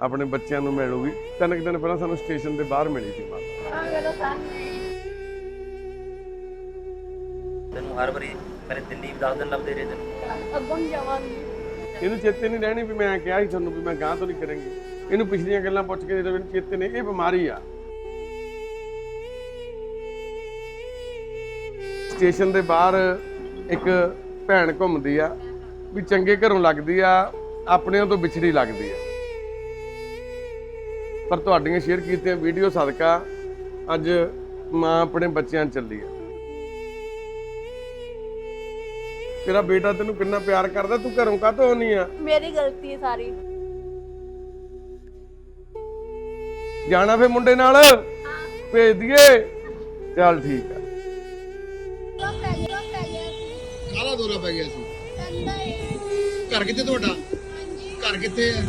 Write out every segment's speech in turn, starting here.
ਆਪਣੇ ਬੱਚਿਆਂ ਨੂੰ ਮਿਲੂਗੀ। ਤਿੰਨ ਕੁ ਦਿਨ ਪਹਿਲਾਂ ਸਾਨੂੰ ਸਟੇਸ਼ਨ ਦੇ ਬਾਹਰ ਮਿਲੀ ਸੀ ਮਾਤਾ। ਤੈਨੂੰ ਹਰ ਵਾਰੀ ਮੇਰੇ ਦਿੱਲੀ 10 ਦਿਨ ਲੱਭਦੇ ਰਹੇ ਤੈਨੂੰ ਅੱਗੋਂ ਨੀ ਜਾਵਾਂਗੀ। ਇਹਨੂੰ ਚੇਤੇ ਨਹੀਂ ਰਹਿਣੀ ਵੀ ਮੈਂ ਕਿਹਾ ਸੀ ਤੁਹਾਨੂੰ ਵੀ ਮੈਂ ਗਾਂ ਤੋਂ ਨਹੀਂ ਕਰਾਂਗੀ। ਇਹਨੂੰ ਪਿਛਲੀਆਂ ਗੱਲਾਂ ਪੁੱਛ ਕੇ ਜਦੋਂ ਇਹਨੂੰ ਚੇਤੇ ਨੇ ਇਹ ਬਿਮਾਰੀ ਆ। ਸਟੇਸ਼ਨ ਦੇ ਬਾਹਰ ਇੱਕ ਭੈਣ ਘੁੰਮਦੀ ਆ ਵੀ ਚੰਗੇ ਘਰੋਂ ਲੱਗਦੀ ਆ ਆਪਣਿਆਂ ਤੋਂ ਵਿਛੜੀ ਲੱਗਦੀ ਆ। ਪਰ ਤੁਹਾਡੀਆਂ ਸ਼ੇਅਰ ਕੀਤੀਆਂ ਵੀਡੀਓ ਸਦਕਾ ਅੱਜ ਮਾਂ ਆਪਣੇ ਬੱਚਿਆਂ ਚੱਲੀ ਆ। ਤੇਰਾ ਬੇਟਾ ਤੈਨੂੰ ਕਿੰਨਾ ਪਿਆਰ ਕਰਦਾ ਤੂੰ ਘਰੋਂ ਕਾਹਤੋਂ ਆਉਣੀ ਆ? ਮੇਰੀ ਗਲਤੀ ਹੈ ਸਾਰੀ। ਜਾਣਾ ਫੇ ਮੁੰਡੇ ਨਾਲ? ਭੇਜ ਦਈਏ। ਚੱਲ ਠੀਕ ਆ। ਕਾਲਾ ਦੌਰਾ ਪੈ ਗਿਆ ਸੀ? ਘਰ ਕਿੱਥੇ ਤੁਹਾਡਾ? ਘਰ ਕਿੱਥੇ ਹੈ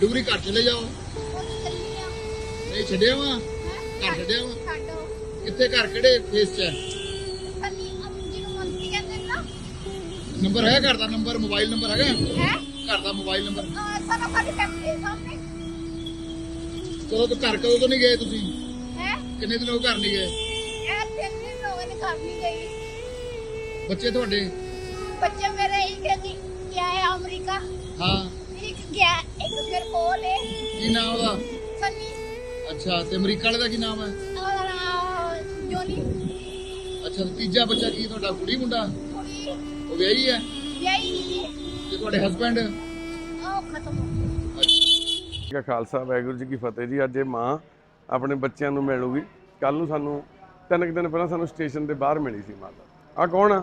ਡੁਗਰੀ ਘਰ ਚਲੇ ਜਾਓ। ਨਹੀਂ ਛੱਡਿਆ ਵਾ? ਘਰ ਛੱਡਿਆ ਵਾ? ਕਿੱਥੇ ਘਰ ਕਿਹੜੇ ਫੇਸ 'ਚ ਹੈ? ਨੰਬਰ ਹੈ ਘਰ ਦਾ ਨੰਬਰ? ਮੋਬਾਈਲ ਨੰਬਰ ਹੈਗਾ? ਘਰ ਦਾ ਮੋਬਾਈਲ ਨੰਬਰ? ਕਦੋਂ ਤੋਂ ਘਰ ਕਦੋਂ ਤੋਂ ਨਹੀਂ ਗਏ ਤੁਸੀਂ? ਕਿੰਨੇ ਦਿਨ ਹੋ ਘਰ ਨਹੀਂ ਗਏ? ਬੱਚੇ ਤੁਹਾਡੇ? ਬੱਚੇ ਮੇਰੇ ਇੱਕ ਗਿਆ ਹੈ ਅਮਰੀਕਾ। ਹਾਂ। ਗਿਆ ਇੱਕ ਮੇਰੇ ਕੋਲ ਹੈ ਕੀ ਨਾਮ ਉਹਦਾ? ਸਨੀ। ਅੱਛਾ ਤੇ ਅਮਰੀਕਾ ਵਾਲੇ ਦਾ ਕੀ ਨਾਮ ਹੈ? ਔਰ ਜੋਨੀ। ਅੱਛਾ ਤੇ ਤੀਜਾ ਬੱਚਾ ਕੀ ਤੁਹਾਡਾ? ਕੁੜੀ ਮੁੰਡਾ? ਕੁੜੀ। ਉਹ ਵਿਆਹੀ ਹੈ? ਵਿਆਹੀ ਤੇ ਤੁਹਾਡੇ ਹਸਬੰਡ ਉਹ ਖਤਮ ਹੋ ਗਈ। ਜੀ ਕਾ ਖਾਲਸਾ ਵਾਹਿਗੁਰੂ ਜੀ ਕੀ ਫਤਿਹ ਜੀ। ਅੱਜ ਇਹ ਮਾਂ ਆਪਣੇ ਬੱਚਿਆਂ ਨੂੰ ਮਿਲੂਗੀ। ਕੱਲ ਨੂੰ ਸਾਨੂੰ ਤਿੰਨ ਕੁ ਦਿਨ ਪਹਿਲਾਂ ਸਾਨੂੰ ਸਟੇਸ਼ਨ ਦੇ ਬਾਹਰ ਮਿਲੀ ਸੀ ਮਾਤਾ। ਆ ਕੌਣ ਆ?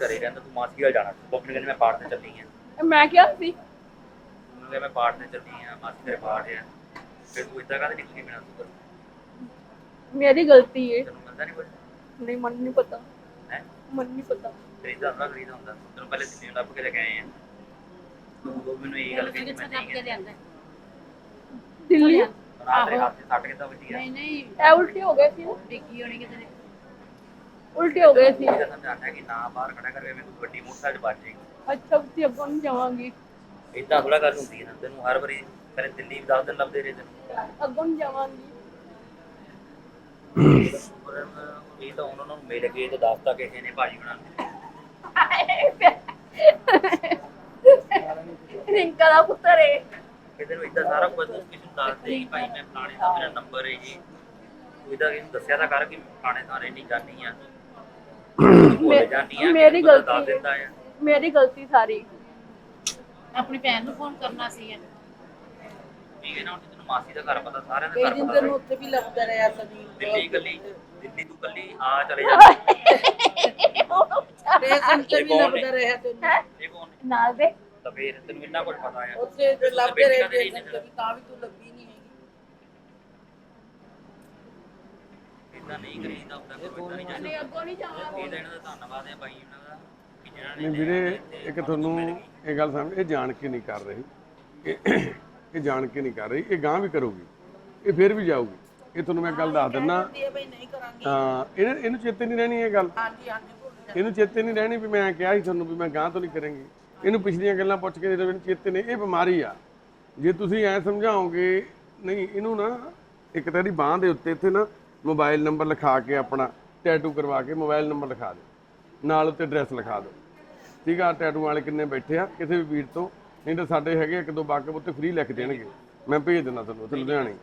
ਗਈ ਨਹੀਂ ਨਹੀਂ ਹੁਣ ਨਾ ਨੀ ਤਾਂ ਘਰੇ ਰਹਿੰਦਾ ਤੂੰ ਮਾਸੀ ਵੱਲ ਜਾਣਾ। ਤੂੰ ਆਪਣੇ ਕਹਿੰਦੀ ਮੈਂ ਪਾਠ ਤੇ ਚੱਲੀ ਆ। ਮੈਂ ਕਿਹਾ ਸੀ। ਉਹਨੂੰ ਕਿਹਾ ਮੈਂ ਪਾਠ ਤੇ ਚੱਲੀ ਆ ਮਾਸੀ ਤੇਰੇ ਪਾਠ ਆ ਫਿਰ ਤੂੰ ਇਦਾਂ ਕਾਹਦੇ ਨਿਕਲੀ ਬਿਨਾਂ ਤੂੰ ਮੇਰੀ ਗਲਤੀ ਹੈ ਤੈਨੂੰ ਮਿਲਦਾ ਨਹੀਂ ਕੁਝ ਨਹੀਂ ਮਨ ਨਹੀਂ ਪਤਾ। ਹੈ? ਮਨ ਨਹੀਂ ਪਤਾ। ਤੇਰੀ ਦਾ ਨਾ ਖਰੀਦਾ ਹੁੰਦਾ। ਤੈਨੂੰ ਪਹਿਲੇ ਦਿੱਲੀ ਲੱਭ ਕੇ ਲੈ ਕੇ ਆਏ ਆ। ਤੂੰ ਉਹ ਮੈਨੂੰ ਇਹ ਗੱਲ ਕਹੀ ਮੈਂ ਨਹੀਂ ਗਿਆ ਦਿੱਲੀ? ਨਾ ਤੇਰੇ ਹੱਥ 'ਚ ਸੱਟ ਕਿੱਦਾਂ ਵੱਜੀ ਆ? ਨਹੀਂ ਐ ਉਲਟੀ ਹੋ ਗਏ ਸੀ ਡਿੱਗੀ ਹੋਣੀ ਕਿਤੇ। ਉਲਟੀ ਹੋ ਗਏ ਸੀ। ਇਹ ਸਮਝਾਣਾ ਕਿ ਨਾ ਬਾਹਰ ਖੜਾ ਕਰਕੇ ਵੀ ਤੂੰ ਵੱਡੀ ਮੋਟਰਸਾਈਕਲ 'ਚ ਵੱਜ ਜਾਏਗੀ। ਅੱਛਾ ਉੱਤੇ ਅੱਗੋਂ ਨਹੀਂ ਜਾਵਾਂਗੀ। ਇਦਾਂ ਥੋੜਾ ਗੱਲ ਹੁੰਦੀ ਹੈ ਨਾ ਤੈਨੂੰ ਹਰ ਵਾਰੀ ਪਹਿਲੇ ਦਿੱਲੀ 10 ਦਿਨ ਲੱਭਦੇ ਰਹੇ ਤੈਨੂੰ। ਅੱਗੋਂ ਨਹੀਂ ਜਾਵਾਂਗੀ। ਪਰ ਇਹ ਤਾਂ ਉਹਨਾਂ ਨੂੰ ਮਿਲ ਕੇ ਤੇ ਦੱਸਤਾ ਕਿਸੇ ਨੇ ਭਾਜੀ ਬਣਾ ਰਿੰਕਾ ਦਾ ਪੁੱਤਰ ਹੈ ਕਿ ਤੈਨੂੰ ਇਦਾਂ ਸਾਰਾ ਕੁਝ ਕਿਸੇ ਨੂੰ ਦੱਸ ਦੇ ਕਿ ਭਾਈ ਮੈਂ ਫਲਾਣੇ ਦਾ ਮੇਰਾ ਨੰਬਰ ਹੈ ਜੀ। ਤੂੰ ਇਹਦਾ ਕਿਸੇ ਨੂੰ ਦੱਸਿਆ ਤਾਂ ਕਰ ਕਿ ਫਲਾਣੇ ਥਾਣੇ ਨਹੀਂ ਜਾਣੀ ਆ। ਭੁੱਲ ਜਾਨੀ ਆ ਮੇਰੀ ਦੱਸ ਗਲਤੀ ਦਿੰਦਾ ਆ। ਮੇਰੀ ਗਲਤੀ ਸਾਰੀ। ਆਪਣੀ ਭੈਣ ਨੂੰ ਫੋਨ ਕਰਨਾ ਸੀ ਠੀਕ ਹੈ ਨਾ ਹੁਣ ਤੈਨੂੰ ਮਾਸੀ ਦਾ ਘਰ ਪਤਾ ਸਾਰਿਆਂ ਦਾ ਕਈ ਘਰ ਦਿਨ ਪਤਾ ਤੈਨੂੰ ਉੱਥੇ ਵੀ ਲੱਭਦਾ ਰਿਹਾ ਸਨੀ ਦਿੱਲੀ ਕੱਲੀ ਦਿੱਲੀ ਤੂੰ ਕੱਲੀ ਆ ਚਲੇ ਜਾਂਦੀ ਰੇਸ਼ਨ ਤੇ ਵੀ ਲੱਭਦਾ? ਰਿਹਾ ਤੈਨੂੰ। ਇਹ ਕੌਣ ਨੇ? ਨਾਲ ਦੇ। ਤਾਂ ਫੇਰ ਤੈਨੂੰ ਇੰਨਾ ਕੁਝ ਪਤਾ ਆ। ਉੱਥੇ ਤੇ ਲੱਭਦੇ ਰਹੇ ਰੇਸ਼ਨ ਤੇ ਵੀ ਤਾਂ ਵੀ ਤੂੰ ਲੱਭੀ ਨਹੀਂ ਹੈਗੀ ਇਦਾਂ ਨਹੀਂ ਕਰੀਦਾ ਹੁੰਦਾ ਕੋਈ ਇਦਾਂ ਨਹੀਂ ਚਾਹੀਦਾ ਅੱਗੋਂ ਨਹੀਂ ਜਾਵਾਂਗੀ ਇਹਦਾ ਇਹਨਾਂ ਦਾ ਧੰਨਵਾਦ ਹੈ ਬਾਈ ਉਹਨਾਂ ਦਾ ਕਿ ਜਿਹਨਾਂ ਨਹੀਂ ਨੇ ਵੀਰੇ ਇੱਕ ਤੁਹਾਨੂੰ ਇਹ ਗੱਲ ਸਮਝ ਇਹ ਜਾਣ ਕੇ ਨਹੀਂ ਕਰ ਰਹੀ। ਇਹ ਇਹ ਜਾਣ ਕੇ ਨਹੀਂ ਕਰ ਰਹੀ ਇਹ ਗਾਂ ਵੀ ਕਰੂਗੀ ਇਹ ਫਿਰ ਵੀ ਜਾਊਗੀ। ਇਹ ਤੁਹਾਨੂੰ ਮੈਂ ਗੱਲ ਦੱਸ ਦਿੰਦਾ ਹੁੰਦੀ ਹੈ ਬਈ ਨਹੀਂ ਕਰਾਂਗੀ। ਹਾਂ ਇਹਨੂੰ ਇਹਨੂੰ ਚੇਤੇ ਨਹੀਂ ਰਹਿਣੀ ਇਹ ਗੱਲ। ਹਾਂਜੀ ਹਾਂਜੀ ਭੁੱਲ ਜਾ ਇਹਨੂੰ ਚੇਤੇ ਨਹੀਂ ਰਹਿਣੀ ਵੀ ਮੈਂ ਕਿਹਾ ਸੀ ਤੁਹਾਨੂੰ ਵੀ ਮੈਂ ਗਾਂ ਤੋਂ ਨਹੀਂ ਕਰਾਂਗੀ। ਇਹਨੂੰ ਪਿਛਲੀਆਂ ਗੱਲਾਂ ਪੁੱਛ ਕੇ ਜਦੋਂ ਇਹਨੂੰ ਚੇਤੇ ਨੇ ਇਹ ਬਿਮਾਰੀ ਆ। ਜੇ ਤੁਸੀਂ ਐ ਸਮਝਾਓਗੇ ਨਹੀਂ ਇਹਨੂੰ ਨਾ ਇੱਕ ਤਾਂ ਇਹਦੀ ਬਾਹ ਦੇ ਉੱਤੇ ਇੱਥੇ ਨਾ ਮੋਬਾਈਲ ਨੰਬਰ ਲਿਖਾ ਕੇ ਆਪਣਾ ਟੈਟੂ ਕਰਵਾ ਕੇ ਮੋਬਾਈਲ ਨੰਬਰ ਲਿਖਾ ਦਿਓ। ਨਾਲ ਉੱਤੇ ਐਡਰੈਸ ਲਿਖਾ ਦਿਓ। ਠੀਕ ਆ ਟੈਟੂ ਵਾਲੇ ਕਿੰਨੇ ਬੈਠੇ ਆ, ਕਿਸੇ ਵੀ ਵੀਰ ਤੋਂ। ਨਹੀਂ ਤਾਂ ਸਾਡੇ ਹੈਗੇ ਇੱਕ ਦੋ ਵਾਕਫ ਉੱਤੇ ਫ੍ਰੀ ਲਿਖ ਦੇਣਗੇ। ਮੈਂ ਭੇਜ ਦਿੰਦਾ ਤੁਹਾਨੂੰ ਉੱਥੇ ਲੁਧਿਆਣੇ।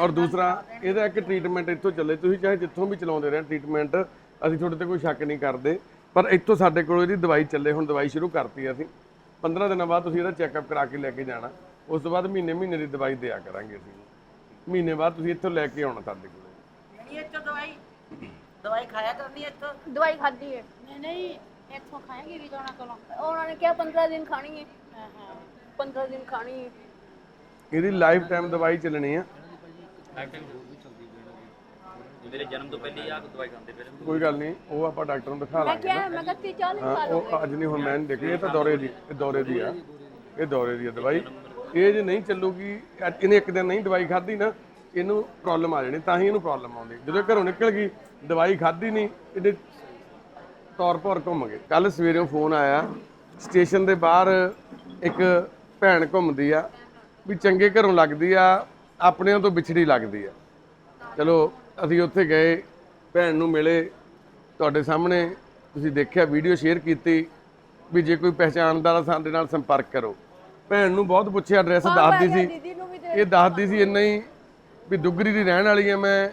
ਔਰ ਦੂਸਰਾ, ਇਹਦਾ ਇੱਕ ਟ੍ਰੀਟਮੈਂਟ ਇੱਥੋਂ ਚੱਲੇ। ਤੁਸੀਂ ਚਾਹੇ ਜਿੱਥੋਂ ਵੀ ਚਲਾਉਂਦੇ ਰਹਿਣ ਟ੍ਰੀਟਮੈਂਟ ਅਸੀਂ ਤੁਹਾਡੇ ਤੇ ਕੋਈ ਸ਼ੱਕ ਨਹੀਂ ਕਰਦੇ। ਪਰ ਇੱਥੋਂ ਸਾਡੇ ਕੋਲ ਇਹਦੀ ਦਵਾਈ ਚੱਲੇ, ਹੁਣ ਦਵਾਈ ਸ਼ੁਰੂ ਕਰਤੀ ਅਸੀਂ। 15 ਦਿਨਾਂ ਬਾਅਦ ਤੁਸੀਂ ਇਹਦਾ ਚੈੱਕਅਪ ਕਰਾ ਕੇ ਲੈ ਕੇ ਜਾਣਾ। ਉਸ ਤੋਂ ਬਾਅਦ ਮਹੀਨੇ ਮਹੀਨੇ ਦੀ ਦਵਾਈ ਦਿਆ ਕਰਾਂਗੇ ਅਸੀਂ। ਮਹੀਨੇ ਬਾਅਦ ਤੁਸੀਂ ਇੱਥੋਂ ਲੈ ਕੇ ਆਉਣਾ ਸਾਡੇ ਕੋਲ। ਨਹੀਂ ਇੱਥੋਂ ਦਵਾਈ? ਦਵਾਈ ਖਾਇਆ ਕਰਨੀ ਇੱਥੋਂ? ਦਵਾਈ ਖਾਧੀ ਹੈ ਨਹੀਂ ਨਹੀਂ ਇੱਥੋਂ ਖਾਏਗੀ ਵੀ ਜਾਣਾ ਕੋਲੋਂ। ਉਹਨਾਂ ਨੇ ਕਿਹਾ 15 ਦਿਨ ਖਾਣੀ ਹੈ ਹਾਂ ਹਾਂ। 15 ਦਿਨ ਖਾਣੀ ਹੈ ਇਹਦੀ ਲਾਈਫ ਟਾਈਮ ਦਵਾਈ ਚੱਲਣੀ ਆ। ਐਕਟਿਵ ਹੋਰ ਵੀ ਚਲਦੀ ਪਈ ਮੇਰੇ ਜਨਮ ਤੋਂ ਪਹਿਲੇ ਆ ਦਵਾਈ ਖਾਂਦੇ ਫਿਰ ਕੋਈ ਗੱਲ ਨਹੀਂ ਉਹ ਆਪਾਂ ਡਾਕਟਰ ਨੂੰ ਦਿਖਾ ਮੈਂ ਲਾਂਗੇ ਕਿਹਾ ਮੈਂ ਕਿਹਾ ਤੀ 40 ਹਾਂ ਸਾਲ ਹੋ ਉਹ ਅੱਜ ਨਹੀਂ ਹੁਣ ਮੈਂ ਨਹੀਂ ਦੇਖੀ ਇਹ ਤਾਂ ਦੌਰੇ ਦੀ ਇਹ ਦੌਰੇ ਦੀ ਆ। ਇਹ ਦੌਰੇ ਦੀ ਆ ਦਵਾਈ। ਇਹ ਜੇ ਨਹੀਂ ਚੱਲੂਗੀ ਅੱਜ ਇਹਨੇ ਇੱਕ ਦਿਨ ਨਹੀਂ ਦਵਾਈ ਖਾਧੀ ਨਾ ਇਹਨੂੰ ਪ੍ਰੋਬਲਮ ਆ ਜਾਣੀ ਤਾਂ ਹੀ ਇਹਨੂੰ ਪ੍ਰੋਬਲਮ ਆਉਂਦੀ। ਜਦੋਂ ਘਰੋਂ ਨਿਕਲ ਗਈ ਦਵਾਈ ਖਾਧੀ ਨਹੀਂ ਇਹਦੇ ਤੌਰ ਭੌਰ ਘੁੰਮ ਗਏ। ਕੱਲ ਸਵੇਰੇ ਫੋਨ ਆਇਆ ਸਟੇਸ਼ਨ ਦੇ ਬਾਹਰ ਇੱਕ ਭੈਣ ਘੁੰਮਦੀ ਆ ਵੀ ਚੰਗੇ ਘਰੋਂ ਲੱਗਦੀ ਆ ਆਪਣਿਆਂ ਤੋਂ ਵਿਛੜੀ ਲੱਗਦੀ ਆ। ਚਲੋ ਅਸੀਂ ਉੱਥੇ ਗਏ ਭੈਣ ਨੂੰ ਮਿਲੇ ਤੁਹਾਡੇ ਸਾਹਮਣੇ ਤੁਸੀਂ ਦੇਖਿਆ ਵੀਡੀਓ ਸ਼ੇਅਰ ਕੀਤੀ ਵੀ ਜੇ ਕੋਈ ਪਹਿਚਾਣਦਾਰ ਆ ਸਾਡੇ ਨਾਲ ਸੰਪਰਕ ਕਰੋ। ਭੈਣ ਨੂੰ ਬਹੁਤ ਪੁੱਛਿਆ ਐਡਰੈਸ ਦੱਸਦੀ ਸੀ। ਇਹ ਦੱਸਦੀ ਸੀ ਇੰਨਾ ਹੀ ਵੀ ਦੁੱਗਰੀ ਦੀ ਰਹਿਣ ਵਾਲੀ ਆ ਮੈਂ,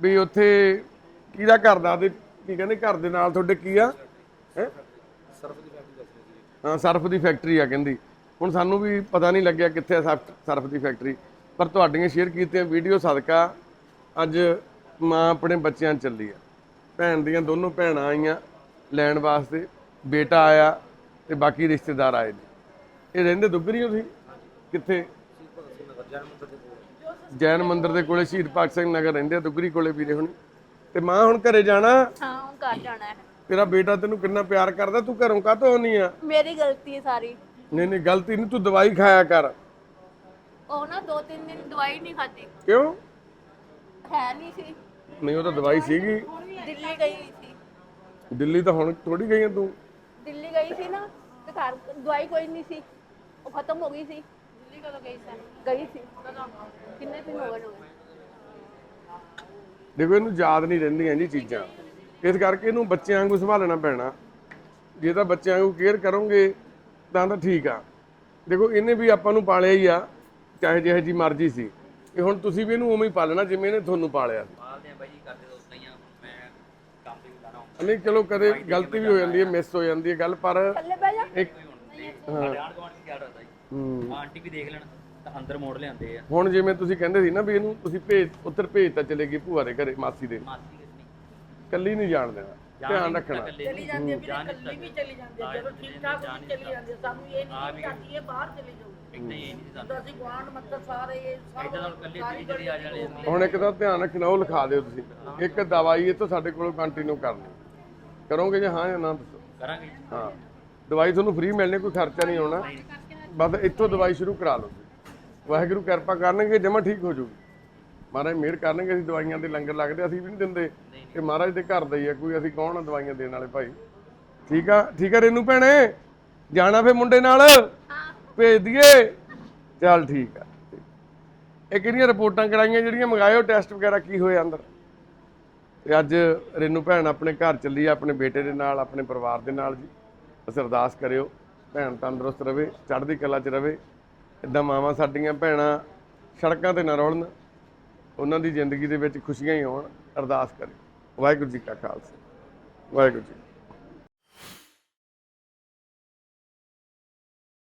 ਵੀ ਉੱਥੇ ਕਿਹਦਾ ਘਰ ਦਾ ਤੇ ਕੀ ਕਹਿੰਦੇ ਘਰ ਦੇ ਨਾਲ ਤੁਹਾਡੇ ਕੀ ਆ? ਹੈ? ਹਾਂ, ਸਰਫ ਦੀ ਫੈਕਟਰੀ ਆ ਕਹਿੰਦੀ। ਹੁਣ ਸਾਨੂੰ ਵੀ ਪਤਾ ਨਹੀਂ ਲੱਗਿਆ ਕਿੱਥੇ ਆ ਸਰਫ- ਦੀ ਫੈਕਟਰੀ। ਪਰ ਤੁਹਾਡੀਆਂ ਸ਼ੇਅਰ ਕੀਤੀਆਂ ਵੀਡੀਓ ਸਦਕਾ ਅੱਜ ਮਾਂ ਆਪਣੇ ਬੱਚਿਆਂ 'ਚ ਚੱਲੀ ਆ। ਭੈਣ ਦੀਆਂ ਦੋਨੋਂ ਭੈਣਾਂ ਆਈਆਂ ਲੈਣ ਵਾਸਤੇ, ਬੇਟਾ ਆਇਆ ਤੇ ਬਾਕੀ ਰਿਸ਼ਤੇਦਾਰ ਆਏ ਨੇ। ਇਹ ਰਹਿੰਦੇ ਦੁੱਗਰੀ ਹੋ ਤੁਸੀਂ? ਕਿੱਥੇ? ਜੈਨ ਮੰਦਿਰ ਦੇ ਕੋਲੇ ਸ਼ਹੀਦ ਭਗਤ ਸਿੰਘ ਨਗਰ ਰਹਿੰਦੇ ਆ ਦੁੱਗਰੀ ਕੋਲੇ ਵੀਰੇ ਹੁਣ। ਤੇ ਮਾਂ ਹੁਣ ਘਰੇ ਜਾਣਾ? ਹਾਂ ਹੁਣ ਘਰ ਜਾਣਾ ਹੈ। ਤੇਰਾ ਬੇਟਾ ਤੈਨੂੰ ਕਿੰਨਾ ਪਿਆਰ ਕਰਦਾ? ਤੂੰ ਘਰੋਂ ਕਾਹਤੋਂ ਆਉਣੀ ਆ? ਮੇਰੀ ਗਲਤੀ ਹੈ ਸਾਰੀ। ਨਹੀਂ ਨਹੀਂ ਗਲਤੀ ਨਹੀਂ ਤੂੰ ਦਵਾਈ ਖਾਇਆ ਕਰ। ਉਹ ਨਾ ਦੋ ਤਿੰਨ ਦਿਨ ਦਵਾਈ ਨਹੀਂ ਖਾਦੀ ਕਿਉਂ? ਹੈ ਨਹੀਂ ਸੀ। ਨਹੀਂ ਉਹ ਤਾਂ ਦਵਾਈ ਸੀਗੀ। ਦਿੱਲੀ ਗਈ ਸੀ। ਦਿੱਲੀ ਤਾਂ ਹੁਣ ਥੋੜੀ ਗਈ ਆ ਤੂੰ। ਦਿੱਲੀ ਗਈ ਸੀ ਨਾ ਤੇ ਘਰ ਦਵਾਈ ਕੋਈ ਨਹੀਂ ਸੀ। ਉਹ ਖਤਮ ਹੋ ਗਈ ਸੀ। ਕਦੋਂ ਗਈ ਸੀ? ਗਈ ਸੀ। ਕਿੰਨੇ ਦਿਨ ਹੋ ਗਏ ਨੇ? ਦੇਖੋ ਇਹਨੂੰ ਯਾਦ ਨਹੀਂ ਰਹਿੰਦੀਆਂ ਜੀ ਚੀਜ਼ਾਂ। ਇਸ ਕਰਕੇ ਇਹਨੂੰ ਬੱਚਿਆਂ ਵਾਂਗੂ ਸੰਭਾਲਣਾ ਪੈਣਾ। ਜੇ ਤਾਂ ਬੱਚਿਆਂ ਵਾਂਗੂ ਕੇਅਰ ਕਰੋਗੇ ਤਾਂ ਤਾਂ ਠੀਕ ਆ। ਦੇਖੋ ਇਹਨੇ ਵੀ ਆਪਾਂ ਨੂੰ ਪਾਲਿਆ ਹੀ ਆ ਚਾਹੇ ਜਿਹੇ ਜੀ ਮਰਜ਼ੀ ਸੀ। ਇਹ ਹੁਣ ਤੁਸੀਂ ਵੀ ਇਹਨੂੰ ਉਵੇਂ ਹੀ ਪਾਲਣਾ ਜਿਵੇਂ ਇਹਨੇ ਤੁਹਾਨੂੰ ਪਾਲਿਆ। ਸੀ ਮਾਲਦੇ ਆ ਬਾਈ ਜੀ ਕਰਦੇ ਤਾਂ ਉਦਾਂ ਹੀ ਆ। ਹੁਣ ਮੈਂ ਕੰਮ ਤੇ ਵੀ ਜਾਣਾ ਹੁੰਦਾ ਨਹੀਂ ਚਲੋ ਕਦੇ ਗਲਤੀ ਵੀ ਹੋ ਜਾਂਦੀ ਹੈ ਮਿਸ ਹੋ ਜਾਂਦੀ ਹੈ ਗੱਲ ਪਰ ਥੱਲੇ ਬਹਿ ਜਾ। ਇੱਕ ਸਾਡੇ ਆਂਢ ਗੁਆਂਢ ਜੀ? ਹੂੰ। ਆਂਟੀ ਵੀ ਦੇਖ ਲੈਣ ਤਾਂ ਅੰਦਰ ਮੋੜ ਲਿਆਂਦੇ ਆ। ਹੁਣ ਜਿਵੇਂ ਤੁਸੀਂ ਕਹਿੰਦੇ ਸੀ ਨਾ ਵੀ ਇਹਨੂੰ ਤੁਸੀਂ ਭੇਜ ਉੱਧਰ ਭੇਜ ਤਾਂ ਚਲੇ ਗਈ ਭੂਆ ਦੇ ਘਰੇ ਮਾਸੀ ਦੇ। ਮਾਸੀ ਕਿਸਨੀ ਕੱਲੀ ਨਹੀਂ ਜਾਣ ਦੇਣਾ। ਧਿਆਨ ਰੱਖਣਾ। ਚਲੀ ਜਾਂਦੀ ਹੈ ਵੀਰੇ ਕੱਲੀ ਵੀ ਚਲੀ ਜਾਂਦੀ ਹੈ ਜਦੋਂ ਠੀਕ ਠਾਕ ਵੀ ਚਲੀ ਜਾਂਦੀ ਹੈ ਸਾਨੂੰ ਇਹ ਨਹੀਂ ਚਾਹੀਦੀ ਹੈ ਬਾਹਰ ਚਲੀ ਇਹ ਹੁਣ ਇੱਕ ਤਾਂ ਧਿਆਨ ਰੱਖਣਾ ਉਹ ਲਿਖਾ ਦਿਓ ਤੁਸੀਂ। ਇੱਕ ਦਵਾਈ ਇਹ ਤੋਂ ਸਾਡੇ ਕੋਲੋਂ ਕੰਟੀਨਿਊ ਕਰਨੀ। ਕਰੋਗੇ ਜੇ ਹਾਂ ਜਾਂ ਨਾ ਦੱਸੋ? ਕਰਾਂਗੇ। ਹਾਂ। ਦਵਾਈ ਤੁਹਾਨੂੰ ਫ੍ਰੀ ਮਿਲਣੀ ਕੋਈ ਖਰਚਾ ਨਹੀਂ ਆਉਣਾ। ਬਸ ਇੱਥੋਂ ਦਵਾਈ ਸ਼ੁਰੂ ਕਰਾ ਲਓ ਵਾਹਿਗੁਰੂ ਕਿਰਪਾ ਕਰਨਗੇ, ਜਮਾ ਠੀਕ ਹੋ ਜਾਊਗੀ। ਮਹਾਰਾਜ ਮਿਹਰ ਕਰਨਗੇ, ਅਸੀਂ ਦਵਾਈਆਂ ਦੇ ਲੰਗਰ ਲੱਗਦੇ ਅਸੀਂ ਵੀ ਨਹੀਂ ਦਿੰਦੇ। ਇਹ ਮਹਾਰਾਜ ਦੇ ਘਰ ਦਾ ਹੀ ਆ, ਕੋਈ ਅਸੀਂ ਕੌਣ ਆ ਦਵਾਈਆਂ ਦੇਣ ਵਾਲੇ ਭਾਈ? ਠੀਕ ਆ ਠੀਕ ਆ ਰੇਨੂ ਭੈਣੇ? ਜਾਣਾ ਫੇ ਮੁੰਡੇ ਨਾਲ? ਭੇਜ ਦਈਏ? ਚੱਲ ਠੀਕ ਆ। ਇਹ ਕਿਹੜੀਆਂ ਰਿਪੋਰਟਾਂ ਕਰਾਈਆਂ, ਜਿਹੜੀਆਂ ਮੰਗਾਇਓ, ਟੈਸਟ ਵਗੈਰਾ ਕੀ ਹੋਏ ਅੰਦਰ? ਤੇ ਅੱਜ ਰੇਨੂ ਭੈਣ ਆਪਣੇ ਘਰ ਚੱਲੀ ਆ, ਆਪਣੇ ਬੇਟੇ ਦੇ ਨਾਲ, ਆਪਣੇ ਪਰਿਵਾਰ ਦੇ ਨਾਲ ਜੀ। ਬਸ ਅਰਦਾਸ ਕਰਿਓ। ਭੈਣ ਤੰਦਰੁਸਤ ਰਵੇ, ਚੜ੍ਹਦੀ ਕਲਾ 'ਚ ਰਵੇ। ਇਦਾਂ ਮਾਵਾਂ ਸਾਡੀਆਂ ਭੈਣਾਂ ਸੜਕਾਂ ਤੇ ਨਾ ਰੋਲਣ। ਉਹਨਾਂ ਦੀ ਜ਼ਿੰਦਗੀ ਦੇ ਵਿੱਚ ਖੁਸ਼ੀਆਂ ਹੀ ਹੋਣ। ਅਰਦਾਸ ਕਰੇ। ਵਾਹਿਗੁਰੂ ਜੀ ਕਾ ਖਾਲਸਾ। ਵਾਹਿਗੁਰੂ ਜੀ